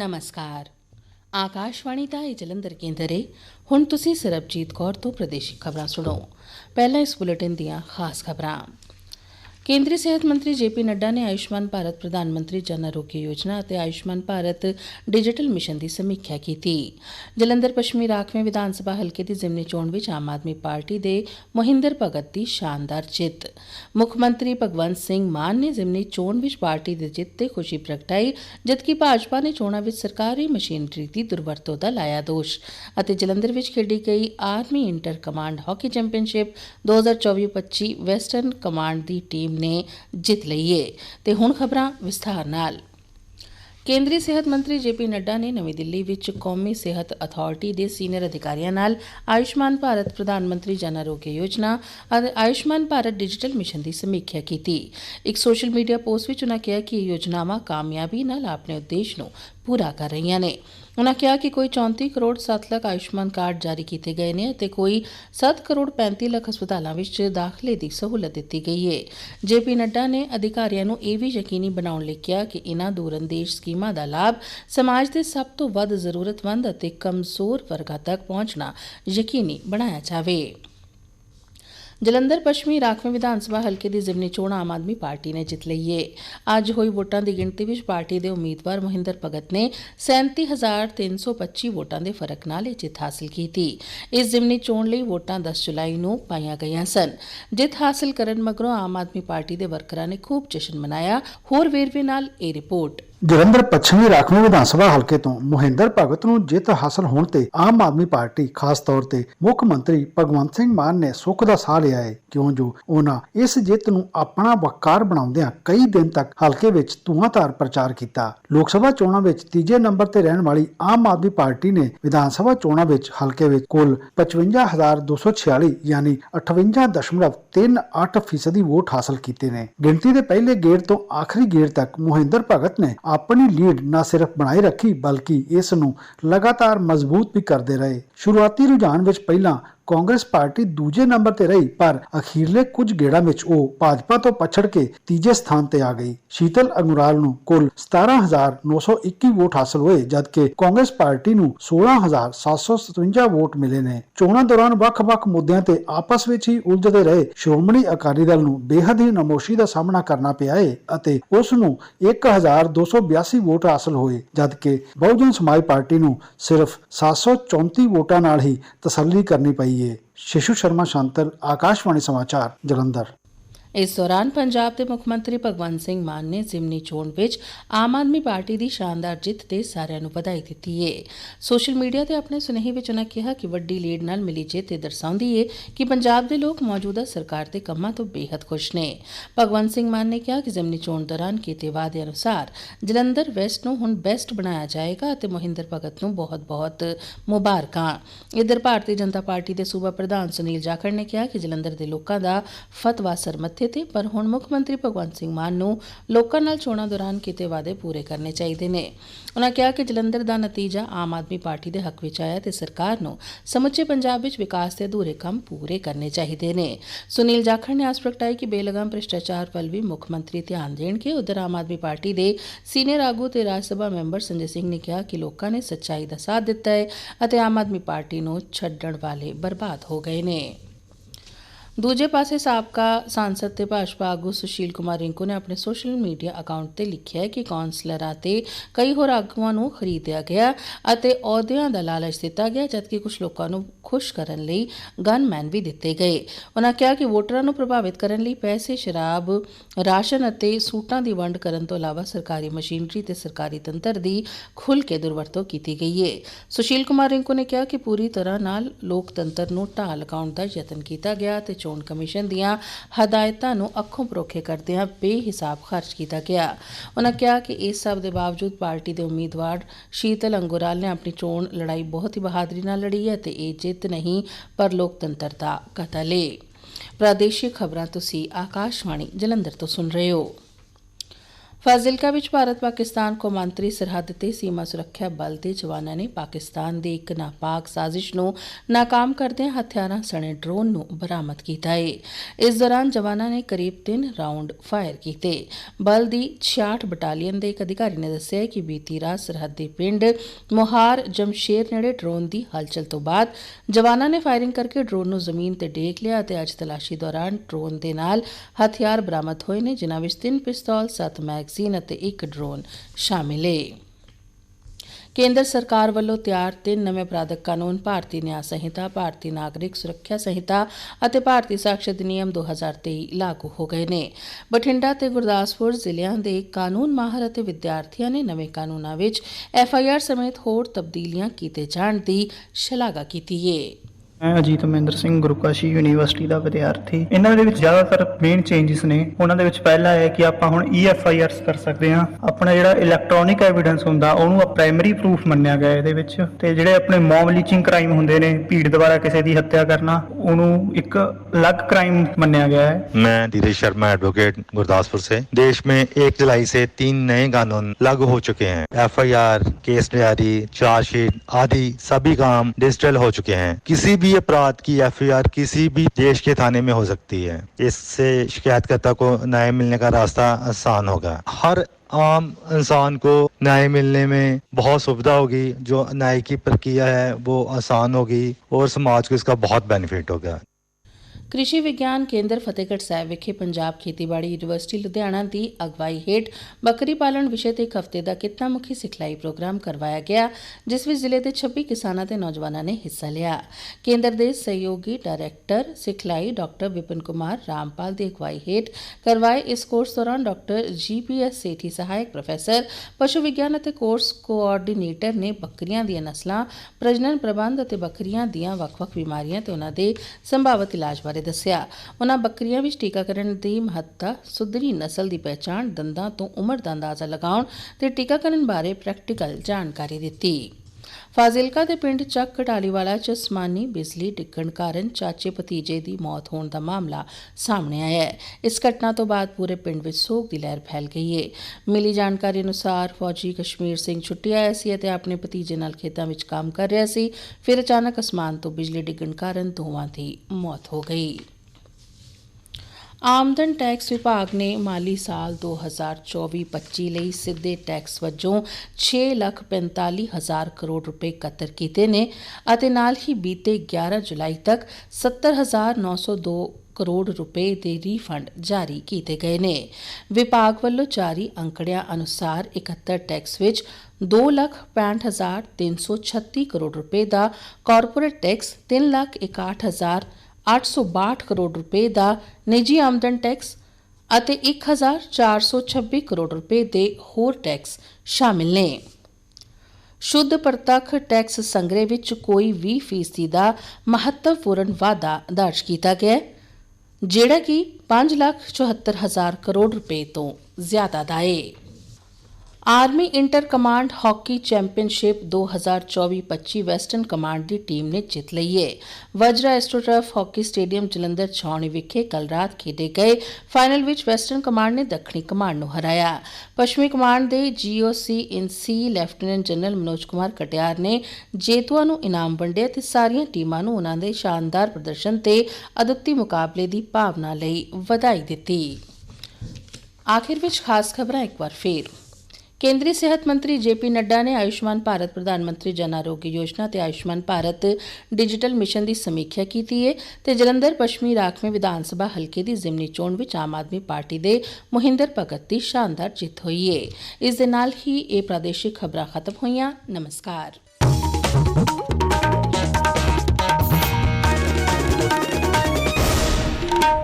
ਨਮਸਕਾਰ ਆਕਾਸ਼ਵਾਣੀ ਦਾ ਇਹ ਜਲੰਧਰ ਕੇਂਦਰ ਹੈ ਹੁਣ ਤੁਸੀਂ ਸਰਬਜੀਤ ਕੌਰ ਤੋਂ ਪ੍ਰਦੇਸ਼ਿਕ ਖਬਰਾਂ ਸੁਣੋ ਪਹਿਲਾਂ ਇਸ ਬੁਲੇਟਿਨ ਦੀਆਂ ਖਾਸ ਖਬਰਾਂ ਕੇਂਦਰੀ ਸਿਹਤ ਮੰਤਰੀ ਜੇਪੀ ਨੱਡਾ ਨੇ ਆਯੁਸ਼ਮਾਨ ਭਾਰਤ ਪ੍ਰਧਾਨ ਮੰਤਰੀ ਜਨ ਆਰੋਗਯ ਯੋਜਨਾ ਅਤੇ ਆਯੁਸ਼ਮਾਨ ਭਾਰਤ ਡਿਜੀਟਲ ਮਿਸ਼ਨ ਦੀ ਸਮੀਖਿਆ ਕੀਤੀ। ਜਲੰਧਰ ਪੱਛਮੀ ਰਾਖਵੇਂ ਵਿਧਾਨ ਸਭਾ ਹਲਕੇ ਦੀ ਜ਼ਿਮਨੀ ਚੋਣ ਵਿੱਚ ਆਮ ਆਦਮੀ ਪਾਰਟੀ ਦੇ ਮੋਹਿੰਦਰ ਭਗਤ ਦੀ ਸ਼ਾਨਦਾਰ ਜਿੱਤ। ਮੁੱਖ ਮੰਤਰੀ ਭਗਵੰਤ ਸਿੰਘ ਮਾਨ ਨੇ ਜ਼ਿਮਨੀ ਚੋਣ ਵਿੱਚ ਪਾਰਟੀ ਦੀ ਜਿੱਤ ਤੇ ਖੁਸ਼ੀ ਪ੍ਰਗਟਾਈ, ਜਦਕਿ ਭਾਜਪਾ ਨੇ ਚੋਣਾਂ ਵਿੱਚ ਸਰਕਾਰੀ ਮਸ਼ੀਨਰੀ ਦੀ ਦੁਰਵਰਤੋਂ ਦਾ ਲਾਇਆ ਦੋਸ਼ ਅਤੇ ਜਲੰਧਰ ਵਿੱਚ ਖੇਡੀ ਗਈ army inter command hockey championship 2024-25 western command ਦੀ ਟੀਮ ਨੇ ਜਿੱਤ ਲਈ ਏ। ਤੇ ਹੁਣ ਖਬਰਾਂ ਵਿਸਥਾਰ ਨਾਲ। ਕੇਂਦਰੀ ਸਿਹਤ ਮੰਤਰੀ ਜੇਪੀ ਨੱਡਾ ਨੇ ਨਵੀਂ ਦਿੱਲੀ ਵਿੱਚ ਕੌਮੀ ਸਿਹਤ ਅਥਾਰਟੀ ਦੇ ਸੀਨੀਅਰ ਅਧਿਕਾਰੀਆਂ ਨਾਲ ਆਯੁਸ਼ਮਾਨ ਭਾਰਤ ਪ੍ਰਧਾਨ ਮੰਤਰੀ ਜਨ ਆਰੋਗਯ ਯੋਜਨਾ ਅਤੇ ਆਯੁਸ਼ਮਾਨ ਭਾਰਤ ਡਿਜੀਟਲ ਮਿਸ਼ਨ ਦੀ ਸਮੀਖਿਆ ਕੀਤੀ। ਇੱਕ ਸੋਸ਼ਲ ਮੀਡੀਆ ਪੋਸਟ ਵਿੱਚ ਉਨ੍ਹਾਂ ਕਿਹਾ ਕਿ ਇਹ ਯੋਜਨਾਵਾਂ ਕਾਮਯਾਬੀ ਨਾਲ ਆਪਣੇ ਉਦੇਸ਼ ਨੂੰ ਪੂਰਾ ਕਰ ਰਹੀਆਂ ਨੇ। ਉਨ੍ਹਾਂ ਕਿਹਾ ਕਿ ਕੋਈ 34 ਕਰੋੜ 7 ਲੱਖ ਆਯੁਸ਼ਮਾਨ ਕਾਰਡ ਜਾਰੀ ਕੀਤੇ ਗਏ ਨੇ ਅਤੇ ਕੋਈ 7 ਕਰੋੜ 35 ਲੱਖ ਹਸਪਤਾਲਾਂ ਵਿੱਚ ਦਾਖਲੇ ਦੀ ਸਹੂਲਤ ਦਿੱਤੀ ਗਈ ਹੈ ਜੇਪੀ ਨੱਡਾ ਨੇ ਅਧਿਕਾਰੀਆਂ ਨੂੰ ਇਹ ਵੀ ਯਕੀਨੀ ਬਣਾਉਣ ਲਈ ਕਿਹਾ ਕਿ ਇਨ੍ਹਾਂ ਦੂਰਅੰਦੇਸ਼ ਸਕੀਮਾਂ ਦਾ ਲਾਭ ਸਮਾਜ ਦੇ ਸਭ ਤੋਂ ਵੱਧ ਜ਼ਰੂਰਤਮੰਦ ਅਤੇ ਕਮਜ਼ੋਰ ਵਰਗਾਂ ਤੱਕ ਪਹੁੰਚਣਾ ਯਕੀਨੀ ਬਣਾਇਆ ਜਾਵੇ। ਜਲੰਧਰ ਪੱਛਮੀ ਰਾਖਵੇਂ ਵਿਧਾਨ ਸਭਾ ਹਲਕੇ ਦੀ ਜ਼ਿਮਨੀ ਚੋਣ ਆਮ ਆਦਮੀ ਪਾਰਟੀ ਨੇ ਜਿੱਤ ਲਈ ਏ। ਅੱਜ ਹੋਈ ਵੋਟਾਂ ਦੀ ਗਿਣਤੀ ਵਿੱਚ ਪਾਰਟੀ ਦੇ ਉਮੀਦਵਾਰ ਮਹਿੰਦਰ ਭਗਤ ਨੇ 37325 ਵੋਟਾਂ ਦੇ ਫ਼ਰਕ ਨਾਲ ਇਹ ਜਿੱਤ ਹਾਸਲ ਕੀਤੀ। ਇਸ ਜ਼ਿਮਨੀ ਚੋਣ ਲਈ ਵੋਟਾਂ 10 ਜੁਲਾਈ ਨੂੰ ਪਾਈਆਂ ਗਈਆਂ ਸਨ। ਜਿੱਤ ਹਾਸਲ ਕਰਨ ਮਗਰੋਂ ਆਮ ਆਦਮੀ ਪਾਰਟੀ ਦੇ ਵਰਕਰਾਂ ਨੇ ਖੂਬ ਜਸ਼ਨ ਮਨਾਇਆ। ਹੋਰ ਵੇਰਵੇ ਨਾਲ ਇਹ ਰਿਪੋਰਟ। ਜਲੰਧਰ ਪੱਛਮੀ ਰਾਖਵੇਂ ਵਿਧਾਨ ਸਭਾ ਹਲਕੇ ਤੋਂ ਮੋਹਿੰਦਰ ਭਗਤ ਨੂੰ ਜਿੱਤ ਹਾਸਲ ਹੋਣ ਤੇ ਆਮ ਆਦਮੀ ਪਾਰਟੀ, ਖਾਸ ਤੌਰ ਤੇ ਮੁੱਖ ਮੰਤਰੀ ਭਗਵੰਤ ਸਿੰਘ ਮਾਨ ਨੇ ਸੁੱਖ ਦਾ ਸਾਹ ਲਿਆ ਹੈ। ਕਿਉਂ ਜੋ ਉਹਨਾਂ ਇਸ ਜਿੱਤ ਨੂੰ ਆਪਣਾ ਵਕਾਰ ਬਣਾਉਂਦਿਆਂ ਕਈ ਦਿਨ ਤੱਕ ਹਲਕੇ ਵਿੱਚ ਧੂਆਂਧਾਰ ਪ੍ਰਚਾਰ ਕੀਤਾ। ਲੋਕ ਸਭਾ ਚੋਣਾਂ ਵਿੱਚ ਤੀਜੇ ਨੰਬਰ ਤੇ ਰਹਿਣ ਵਾਲੀ ਆਮ ਆਦਮੀ ਪਾਰਟੀ ਨੇ ਵਿਧਾਨ ਸਭਾ ਚੋਣਾਂ ਵਿੱਚ ਹਲਕੇ ਵਿੱਚ ਕੁੱਲ 55246 ਯਾਨੀ 58.38% ਫੀਸਦੀ ਵੋਟ ਹਾਸਲ ਕੀਤੇ ਨੇ। ਗਿਣਤੀ ਦੇ ਪਹਿਲੇ ਗੇੜ ਤੋਂ ਆਖਰੀ ਗੇੜ ਤੱਕ ਮੋਹਿੰਦਰ ਭਗਤ ਨੇ ਆਪਣੀ ਲੀਡ ਨਾ ਸਿਰਫ ਬਣਾਈ ਰੱਖੀ, ਬਲਕਿ ਇਸ ਨੂੰ ਲਗਾਤਾਰ ਮਜ਼ਬੂਤ ਵੀ ਕਰਦੇ ਰਹੇ। ਸ਼ੁਰੂਆਤੀ ਰੁਝਾਨ ਵਿੱਚ ਪਹਿਲਾਂ ਕਾਂਗਰਸ ਪਾਰਟੀ ਦੂਜੇ ਨੰਬਰ ਤੇ ਰਹੀ, ਪਰ ਅਖੀਰਲੇ ਕੁਝ ਗੇੜਾਂ ਵਿੱਚ ਉਹ ਭਾਜਪਾ ਤੋਂ ਪਛੜ ਕੇ ਤੀਜੇ ਸਥਾਨ ਤੇ ਆ ਗਈ। ਸ਼ੀਤਲ ਅਗੁਰਾਲ ਨੂੰ ਕੁੱਲ 17921 ਵੋਟ ਹਾਸਲ ਹੋਏ, ਜਦਕਿ ਕਾਂਗਰਸ ਪਾਰਟੀ ਨੂੰ 16757 ਵੋਟ ਮਿਲੇ ਨੇ। ਚੋਣਾਂ ਦੌਰਾਨ ਵੱਖ-ਵੱਖ ਮੁੱਦਿਆਂ ਤੇ ਆਪਸ ਵਿੱਚ ਹੀ ਉਲਝਦੇ ਰਹੇ, ਸ਼੍ਰੋਮਣੀ ਅਕਾਲੀ ਦਲ ਨੂੰ ਬੇਹੱਦ ਹੀ ਨਮੋਸ਼ੀ ਦਾ ਸਾਹਮਣਾ ਕਰਨਾ ਪਿਆ ਏ ਅਤੇ ਉਸ ਨੂੰ 1282 ਵੋਟ ਹਾਸਲ ਹੋਏ, ਜਦਕਿ ਬਹੁਜਨ ਸਮਾਜ ਪਾਰਟੀ ਨੂੰ ਸਿਰਫ 734 ਵੋਟਾਂ ਨਾਲ ਹੀ ਤਸੱਲੀ ਕਰਨੀ ਪਈ ਹੈ ਸ਼ਿਸ਼ੂ ਸ਼ਰਮਾ ਸ਼ਾਂਤਲ ਆਕਾਸ਼ਵਾਣੀ ਸਮਾਚਾਰ ਜਲੰਧਰ ਇਸ ਦੌਰਾਨ ਪੰਜਾਬ ਦੇ ਮੁੱਖ ਮੰਤਰੀ ਭਗਵੰਤ ਸਿੰਘ ਮਾਨ ਨੇ ਜ਼ਿਮਨੀ ਚੋਣ ਵਿੱਚ ਆਮ ਆਦਮੀ ਪਾਰਟੀ ਦੀ ਸ਼ਾਨਦਾਰ ਜਿੱਤ ਤੇ ਸਾਰਿਆਂ ਨੂੰ ਵਧਾਈ ਦਿੱਤੀ ਏ। ਸੋਸ਼ਲ ਮੀਡੀਆ ਤੇ ਆਪਣੇ ਸੁਨੇਹੇ ਵਿੱਚ ਉਹਨਾਂ ਕਿਹਾ ਕਿ ਵੱਡੀ ਲੀਡ ਨਾਲ ਮਿਲੀ ਜਿੱਤ ਇਹ ਦਰਸਾਉਂਦੀ ਏ ਕਿ ਪੰਜਾਬ ਦੇ ਲੋਕ ਮੌਜੂਦਾ ਸਰਕਾਰ ਦੇ ਕੰਮਾਂ ਤੋਂ ਬੇहद ਖੁਸ਼ ਨੇ। ਭਗਵੰਤ ਸਿੰਘ ਮਾਨ ਨੇ ਕਿਹਾ ਕਿ ਜ਼ਿਮਨੀ ਚੋਣ ਦੌਰਾਨ ਕੀਤੇ ਵਾਅਦੇ ਅਨੁਸਾਰ ਜਲੰਧਰ ਵੈਸਟ ਨੂੰ ਹੁਣ ਬੈਸਟ ਬਣਾਇਆ ਜਾਏਗਾ ਅਤੇ ਮੋਹਿੰਦਰ ਭਗਤ ਨੂੰ ਬਹੁਤ-ਬਹੁਤ ਮੁਬਾਰਕਾਂ। ਇਧਰ ਭਾਰਤੀ ਜਨਤਾ ਪਾਰਟੀ ਦੇ ਸੂਬਾ ਪ੍ਰਧਾਨ ਸੁਨੀਲ ਜਾਖੜ ਨੇ ਕਿਹਾ ਕਿ ਜਲੰਧਰ ਦੇ ਲੋਕਾਂ ਦਾ ਫਤਵਾ ਸਰਮਤ ਸਰਮੱਥੇ ਤੇ, ਪਰ ਹੁਣ ਮੁੱਖ ਮੰਤਰੀ ਭਗਵੰਤ ਸਿੰਘ ਮਾਨ ਨੂੰ ਲੋਕਾਂ ਨਾਲ ਚੋਣਾਂ ਦੌਰਾਨ ਕੀਤੇ ਵਾਅਦੇ ਪੂਰੇ ਕਰਨੇ ਚਾਹੀਦੇ ਨੇ। ਉਹਨਾਂ ਕਿਹਾ ਕਿ ਜਲੰਧਰ ਦਾ ਨਤੀਜਾ ਆਮ ਆਦਮੀ ਪਾਰਟੀ ਦੇ ਹੱਕ ਵਿੱਚ ਆਇਆ ਤੇ ਸਰਕਾਰ ਨੂੰ ਸਮੁੱਚੇ ਪੰਜਾਬ ਵਿੱਚ ਵਿਕਾਸ ਦੇ ਅਧੂਰੇ ਕੰਮ ਪੂਰੇ ਕਰਨੇ ਚਾਹੀਦੇ ਨੇ। ਸੁਨੀਲ ਜਾਖੜ ਨੇ ਆਸ ਪ੍ਰਗਟਾਈ ਕਿ ਬੇਲਗਾਮ ਭ੍ਰਿਸ਼ਟਾਚਾਰ ਵੱਲ ਵੀ ਮੁੱਖ ਮੰਤਰੀ ਧਿਆਨ ਦੇਣਗੇ। ਉਧਰ ਆਮ ਆਦਮੀ ਪਾਰਟੀ ਦੇ ਸੀਨੀਅਰ ਆਗੂ ਤੇ ਰਾਜ ਸਭਾ ਮੈਂਬਰ ਸੰਜੇ ਸਿੰਘ ਨੇ ਕਿਹਾ ਕਿ ਲੋਕਾਂ ਨੇ ਸੱਚਾਈ ਦਾ ਸਾਥ ਦਿੱਤਾ ਹੈ ਅਤੇ ਆਮ ਆਦਮੀ ਪਾਰਟੀ ਨੂੰ ਛੱਡਣ ਵਾਲੇ ਬਰਬਾਦ ਹੋ ਗਏ ਨੇ। ਦੂਜੇ ਪਾਸੇ ਸਾਬਕਾ ਸਾਂਸਦ ਤੇ ਭਾਜਪਾ ਆਗੂ ਸੁਸ਼ੀਲ ਕੁਮਾਰ ਰਿੰਕੂ ਨੇ ਆਪਣੇ ਸੋਸ਼ਲ ਮੀਡੀਆ ਅਕਾਊਂਟ ਤੇ ਲਿਖਿਆ ਹੈ ਕਿ ਕੌਂਸਲਰਾਂ ਤੇ ਕਈ ਹੋਰ ਆਗੂਆਂ ਨੂੰ ਖਰੀਦਿਆ ਗਿਆ ਅਤੇ ਅਹੁਦਿਆਂ ਦਾ ਲਾਲਚ ਦਿੱਤਾ ਗਿਆ, ਜਦਕਿ ਕੁਝ ਲੋਕਾਂ ਨੂੰ ਖੁਸ਼ ਕਰਨ ਲਈ ਗਨਮੈਨ ਵੀ ਦਿੱਤੇ ਗਏ। ਉਹਨਾਂ ਕਿਹਾ ਕਿ ਵੋਟਰਾਂ ਨੂੰ ਪ੍ਰਭਾਵਿਤ ਕਰਨ ਲਈ ਪੈਸੇ, ਸ਼ਰਾਬ, ਰਾਸ਼ਨ ਅਤੇ ਸੂਟਾਂ ਦੀ ਵੰਡ ਕਰਨ ਤੋਂ ਇਲਾਵਾ ਸਰਕਾਰੀ ਮਸ਼ੀਨਰੀ ਤੇ ਸਰਕਾਰੀ ਤੰਤਰ ਦੀ ਖੁੱਲ ਕੇ ਦੁਰਵਰਤੋਂ ਕੀਤੀ ਗਈ ਹੈ ਸੁਸ਼ੀਲ ਕੁਮਾਰ ਰਿੰਕੂ ਨੇ ਕਿਹਾ ਕਿ ਪੂਰੀ ਤਰ੍ਹਾਂ ਨਾਲ ਲੋਕਤੰਤਰ ਨੂੰ ਢਾਹ ਲਗਾਉਣ ਦਾ ਯਤਨ ਕੀਤਾ ਗਿਆ ਤੇ ਚੋਣ ਕਮਿਸ਼ਨ ਦੀਆਂ ਹਦਾਇਤਾਂ ਨੂੰ ਅੱਖੋਂ ਪਰੋਖੇ ਕਰਦਿਆਂ ਬੇਹਿਸਾਬ ਖਰਚ ਕੀਤਾ ਗਿਆ। ਉਹਨਾਂ ਕਿਹਾ ਕਿ ਇਸ ਸਭ ਦੇ ਬਾਵਜੂਦ ਪਾਰਟੀ ਦੇ ਉਮੀਦਵਾਰ ਸ਼ੀਤਲ ਅੰਗੁਰਾਲ ਨੇ ਆਪਣੀ ਚੋਣ ਲੜਾਈ ਬਹੁਤ ਹੀ ਬਹਾਦਰੀ ਨਾਲ ਲੜੀ ਹੈ ਤੇ ਇਹ ਜਿੱਤ ਨਹੀਂ, ਪਰ ਲੋਕਤੰਤਰ ਦਾ ਕਤਲ ਹੈ ਪ੍ਰਾਦੇਸ਼ਿਕ ਖਬਰਾਂ ਤੁਸੀਂ ਆਕਾਸ਼ਵਾਣੀ ਜਲੰਧਰ ਤੋਂ ਸੁਣ ਰਹੇ ਹੋ। ਫਾਜ਼ਿਲਕਾ ਵਿੱਚ ਭਾਰਤ ਪਾਕਿਸਤਾਨ ਕੌਮਾਂਤਰੀ ਸਰਹੱਦ ਤੇ ਸੀਮਾ ਸੁਰੱਖਿਆ ਬਲ ਦੇ ਜਵਾਨਾਂ ਨੇ ਪਾਕਿਸਤਾਨ ਦੀ ਇੱਕ ਨਾਪਾਕ ਸਾਜ਼ਿਸ਼ ਨੂੰ ਨਾਕਾਮ ਕਰਦਿਆਂ ਹਥਿਆਰਾਂ ਸਣੇ ਡਰੋਨ ਨੂੰ ਬਰਾਮਦ ਕੀਤਾ ਹੈ ਇਸ ਦੌਰਾਨ ਜਵਾਨਾਂ ਨੇ ਕਰੀਬ 3 ਰਾਉਂਡ ਫਾਇਰ ਕੀਤੇ। ਬਲ ਦੀ 66 ਬਟਾਲੀਅਨ ਦੇ ਇੱਕ ਅਧਿਕਾਰੀ ਨੇ ਦੱਸਿਆ ਕਿ ਬੀਤੀ ਰਾਤ ਸਰਹੱਦੀ ਪਿੰਡ ਮੋਹਾਰ ਜਮਸ਼ੇਰ ਨੇੜੇ ਡਰੋਨ ਦੀ ਹਲਚਲ ਤੋਂ ਬਾਅਦ ਜਵਾਨਾਂ ਨੇ ਫਾਇਰਿੰਗ ਕਰਕੇ ਡਰੋਨ ਨੂੰ ਜ਼ਮੀਨ ਤੇ ਡੇਕ ਲਿਆ ਅਤੇ ਅੱਜ ਤਲਾਸ਼ੀ ਦੌਰਾਨ ਡਰੋਨ ਦੇ ਨਾਲ ਹਥਿਆਰ ਬਰਾਮਦ ਹੋਏ ਨੇ, ਜਿਨ੍ਹਾਂ ਵਿੱਚ ਤਿੰਨ ਪਿਸਤੌਲ, ਸੱਤ ਮੈਗਜ਼ੀਨ ਅਤੇ ਇੱਕ ਡਰੋਨ ਸ਼ਾਮਿਲ ਹੈ ਕੇਂਦਰ ਸਰਕਾਰ ਵੱਲੋਂ ਤਿਆਰ ਤਿੰਨ ਨਵੇਂ ਅਪਰਾਧਕ ਕਾਨੂੰਨ, ਭਾਰਤੀ ਨਿਆਂ ਸੰਹਿਤਾ, ਭਾਰਤੀ ਨਾਗਰਿਕ ਸੁਰੱਖਿਆ ਸੰਹਿਤਾ ਅਤੇ ਭਾਰਤੀ ਸਾਕਸ਼ਰ ਅਧਿਨਿਯਮ 2023 ਲਾਗੂ ਹੋ ਗਏ ਨੇ। ਬਠਿੰਡਾ ਤੇ ਗੁਰਦਾਸਪੁਰ ਜ਼ਿਲ੍ਹਿਆਂ ਦੇ ਕਾਨੂੰਨ ਮਾਹਰ ਅਤੇ ਵਿਦਿਆਰਥੀਆਂ ਨੇ ਨਵੇਂ ਕਾਨੂੰਨਾਂ ਵਿੱਚ ਐਫ ਆਈ ਆਰ ਸਮੇਤ ਹੋਰ ਤਬਦੀਲੀਆਂ ਕੀਤੇ ਜਾਣ ਦੀ ਸ਼ਲਾਘਾ ਕੀਤੀ ਹੈ ਮੈਂ ਅਜੀਤ ਮਹਿੰਦਰ ਸਿੰਘ ਗੁਰੂਕਾਸ਼ੀ ਯੂਨੀਵਰਸਿਟੀ ਦਾ ਵਿਦਿਆਰਥੀ ਇਹਨਾਂ ਦੇ ਵਿੱਚ ਜ਼ਿਆਦਾਤਰ ਮੇਨ ਚੇਂਜਸ ਨੇ ਉਹਨਾਂ ਦੇ ਵਿੱਚ ਪਹਿਲਾ ਹੈ ਕਿ ਆਪਾਂ ਹੁਣ E EFIRs ਕਰ ਸਕਦੇ ਹਾਂ ਆਪਣਾ ਜਿਹੜਾ ਇਲੈਕਟ੍ਰੋਨਿਕ ਐਵੀਡੈਂਸ ਹੁੰਦਾ ਉਹਨੂੰ ਪ੍ਰਾਇਮਰੀ ਪ੍ਰੂਫ ਮੰਨਿਆ ਗਿਆ ਇਹਦੇ ਵਿੱਚ ਤੇ ਜਿਹੜੇ ਆਪਣੇ ਮੌਬ ਲੀਚਿੰਗ ਕ੍ਰਾਈਮ ਹੁੰਦੇ ਨੇ ਭੀੜ ਦੁਆਰਾ ਕਿਸੇ ਦੀ ਹੱਤਿਆ ਕਰਨਾ ਉਹਨੂੰ ਇੱਕ ਅਲੱਗ ਕ੍ਰਾਈਮ ਮੰਨਿਆ ਗਿਆ ਹੈ मैं धीरज शर्मा एडवोकेट गुरदासपुर से देश में एक जुलाई से तीन नए कानून लागू हो चुके हैं एफआईआर, केस डायरी चार्जशीट आदि सभी काम डिजिटल हो चुके हैं किसी भी अपराध की एफआईआर किसी भी देश के थाने में हो सकती है। इससे शिकायतकर्ता को न्याय मिलने का रास्ता आसान होगा। हर आम इंसान को न्याय मिलने में बहुत सुविधा होगी। जो न्याय की प्रक्रिया है, वो आसान होगी और समाज को इसका बहुत बेनिफिट होगा। ਕ੍ਰਿਸ਼ੀ ਵਿਗਿਆਨ ਕੇਂਦਰ ਫਤਿਹਗੜ੍ਹ ਸਾਹਿਬ ਵਿਖੇ ਪੰਜਾਬ ਖੇਤੀਬਾੜੀ ਯੂਨੀਵਰਸਿਟੀ ਲੁਧਿਆਣਾ ਦੀ ਅਗਵਾਈ ਹੇਠ ਬੱਕਰੀ ਪਾਲਣ ਵਿਸ਼ੇ ਤੇ ਇੱਕ ਹਫ਼ਤੇ ਦਾ ਕਿੱਤਾ ਮੁਖੀ ਸਿਖਲਾਈ ਪ੍ਰੋਗਰਾਮ ਕਰਵਾਇਆ ਗਿਆ, ਜਿਸ ਵਿੱਚ ਜ਼ਿਲ੍ਹੇ ਦੇ 26 ਕਿਸਾਨਾਂ ਤੇ ਨੌਜਵਾਨਾਂ ਨੇ ਹਿੱਸਾ ਲਿਆ। ਕੇਂਦਰ ਦੇ ਸਹਿਯੋਗੀ ਡਾਇਰੈਕਟਰ ਸਿਖਲਾਈ ਡਾਕਟਰ ਵਿਪਨ ਕੁਮਾਰ ਰਾਮਪਾਲ ਦੀ ਅਗਵਾਈ ਹੇਠ ਕਰਵਾਏ ਇਸ ਕੋਰਸ ਦੌਰਾਨ ਡਾਕਟਰ ਜੀਪੀਐਸ ਸੇਠੀ ਸਹਾਇਕ ਪ੍ਰੋਫੈਸਰ, ਪਸ਼ੂ ਵਿਗਿਆਨ ਅਤੇ ਕੋਰਸ ਕੋਆਰਡੀਨੇਟਰ ਨੇ ਬੱਕਰੀਆਂ ਦੀਆਂ ਨਸਲਾਂ, ਪ੍ਰਜਨਨ ਪ੍ਰਬੰਧ ਅਤੇ ਬੱਕਰੀਆਂ ਦੀਆਂ ਵੱਖ-ਵੱਖ ਬਿਮਾਰੀਆਂ ਤੇ ਉਹਨਾਂ ਦੇ ਸੰਭਾਵਿਤ ਇਲਾਜ ਬਾਰੇ ਦੱਸਿਆ, ਉਹਨਾਂ ਬੱਕਰੀਆਂ ਵਿੱਚ ਟੀਕਾਕਰਨ ਦੀ ਮਹੱਤਤਾ, ਸੁਧਰੀ ਨਸਲ ਦੀ ਪਹਿਚਾਣ, ਦੰਦਾਂ ਤੋਂ ਉਮਰ ਦਾ ਅੰਦਾਜ਼ਾ ਲਗਾਉਣ ਤੇ ਟੀਕਾਕਰਨ ਬਾਰੇ ਪ੍ਰੈਕਟੀਕਲ ਜਾਣਕਾਰੀ ਦਿੱਤੀ। ਫਾਜ਼ਿਲਕਾ ਦੇ ਪਿੰਡ ਚੱਕ ਕਟਾਲੀਵਾਲਾ ਚ ਅਸਮਾਨੀ ਬਿਜਲੀ ਡਿੱਗਣ ਕਾਰਨ ਚਾਚੇ ਭਤੀਜੇ ਦੀ ਮੌਤ ਹੋਣ ਦਾ ਮਾਮਲਾ ਸਾਹਮਣੇ ਆਇਆ ਹੈ। ਇਸ ਘਟਨਾ ਤੋਂ ਬਾਅਦ ਪੂਰੇ ਪਿੰਡ ਵਿੱਚ ਸੋਗ ਦੀ ਲਹਿਰ ਫੈਲ ਗਈ ਹੈ। ਮਿਲੀ ਜਾਣਕਾਰੀ ਅਨੁਸਾਰ ਫੌਜੀ ਕਸ਼ਮੀਰ ਸਿੰਘ ਛੁੱਟੀ ਆਇਆ ਸੀ ਅਤੇ ਆਪਣੇ ਭਤੀਜੇ ਨਾਲ ਖੇਤਾਂ ਵਿੱਚ ਕੰਮ ਕਰ ਰਿਹਾ ਸੀ। ਫਿਰ ਅਚਾਨਕ ਅਸਮਾਨ ਤੋਂ ਬਿਜਲੀ ਡਿੱਗਣ ਕਾਰਨ ਦੋਵਾਂ ਦੀ ਮੌਤ ਹੋ ਗਈ। ਆਮਦਨ ਟੈਕਸ ਵਿਭਾਗ ਨੇ ਮਾਲੀ ਸਾਲ 2024-25 ਲਈ ਸਿੱਧੇ ਟੈਕਸ ਵਜੋਂ 6,45,000 ਕਰੋੜ ਰੁਪਏ ਇਕੱਤਰ ਕੀਤੇ ਨੇ ਅਤੇ ਨਾਲ ਹੀ ਬੀਤੇ 11 ਜੁਲਾਈ ਤੱਕ 70,902 ਕਰੋੜ ਰੁਪਏ ਦੇ ਰੀਫੰਡ ਜਾਰੀ ਕੀਤੇ ਗਏ ਨੇ। ਵਿਭਾਗ ਵੱਲੋਂ ਜਾਰੀ ਅੰਕੜਿਆਂ ਅਨੁਸਾਰ 71 ਟੈਕਸ ਵਿੱਚ 2,65,336 ਕਰੋੜ ਰੁਪਏ ਦਾ ਕਾਰਪੋਰੇਟ ਟੈਕਸ 3,61,000 862 ਕਰੋੜ ਰੁਪਏ ਦਾ ਨਿੱਜੀ ਆਮਦਨ ਟੈਕਸ ਅਤੇ 1426 ਕਰੋੜ ਰੁਪਏ ਦੇ ਹੋਰ ਟੈਕਸ ਸ਼ਾਮਿਲ ਨੇ। ਸ਼ੁੱਧ ਪ੍ਰਤੱਖ ਟੈਕਸ ਸੰਗ੍ਰਹਿ ਵਿੱਚ ਕੋਈ 20% ਫੀਸਦੀ ਦਾ ਮਹੱਤਵਪੂਰਨ ਵਾਧਾ ਦਰਜ ਕੀਤਾ ਗਿਆ ਹੈ ਜਿਹੜਾ ਕਿ 5,74,000 ਕਰੋੜ ਰੁਪਏ ਤੋਂ ਜ਼ਿਆਦਾ ਦਾ ਹੈ army inter command hockey championship 2024-25 western command ਦੀ ਟੀਮ ਨੇ ਜਿੱਤ ਲਈ ਹੈ Vajra astroturf hockey stadium Jalandhar ਛਾਉਣੀ ਵਿਖੇ ਕੱਲ ਰਾਤ ਖੇਡੇ ਗਏ। ਫਾਈਨਲ ਵਿੱਚ ਵੈਸਟਰਨ ਕਮਾਂਡ ਨੇ ਦੱਖਣੀ ਕਮਾਂਡ ਨੂੰ ਹਰਾਇਆ। ਪੱਛਮੀ ਕਮਾਂਡ ਦੇ GOC in C lieutenant general Manoj Kumar Katiyar ਨੇ ਜੇਤੂਆਂ ਨੂੰ ਇਨਾਮ ਵੰਡਿਆ ਤੇ ਸਾਰੀਆਂ ਟੀਮਾਂ ਨੂੰ ਉਹਨਾਂ ਦੇ ਸ਼ਾਨਦਾਰ ਪ੍ਰਦਰਸ਼ਨ ਤੇ ਅਦੁੱਤੀ ਮੁਕਾਬਲੇ ਦੀ ਭਾਵਨਾ ਲਈ ਵਧਾਈ ਦਿੱਤੀ। ਆਖਿਰ ਵਿੱਚ ਖਾਸ ਖਬਰਾਂ ਇੱਕ ਵਾਰ ਫੇਰ। ਕੇਂਦਰੀ ਸਿਹਤ ਮੰਤਰੀ ਜੇਪੀ ਨੱਡਾ ਨੇ ਆਯੁਸ਼ਮਾਨ ਭਾਰਤ ਪ੍ਰਧਾਨ ਮੰਤਰੀ ਜਨ ਆਰੋਗਯ ਯੋਜਨਾ ਤੇ ਆਯੁਸ਼ਮਾਨ ਭਾਰਤ ਡਿਜੀਟਲ ਮਿਸ਼ਨ ਦੀ ਸਮੀਖਿਆ ਕੀਤੀ ਹੈ ਤੇ ਜਲੰਧਰ ਪੱਛਮੀ ਰਾਖਵੇਂ ਵਿਧਾਨ ਸਭਾ ਹਲਕੇ ਦੀ ਜ਼ਿਮਨੀ ਚੋਣ ਵਿੱਚ ਆਮ ਆਦਮੀ ਪਾਰਟੀ ਦੇ ਮੋਹਿੰਦਰ ਭਗਤ ਦੀ ਸ਼ਾਨਦਾਰ ਜਿੱਤ ਹੋਈ ਹੈ ਇਸ ਦੇ ਨਾਲ ਹੀ ਇਹ ਪ੍ਰਾਦੇਸ਼ਿਕ ਖਬਰਾਂ ਖਤਮ ਹੋਈਆਂ। ਨਮਸਕਾਰ।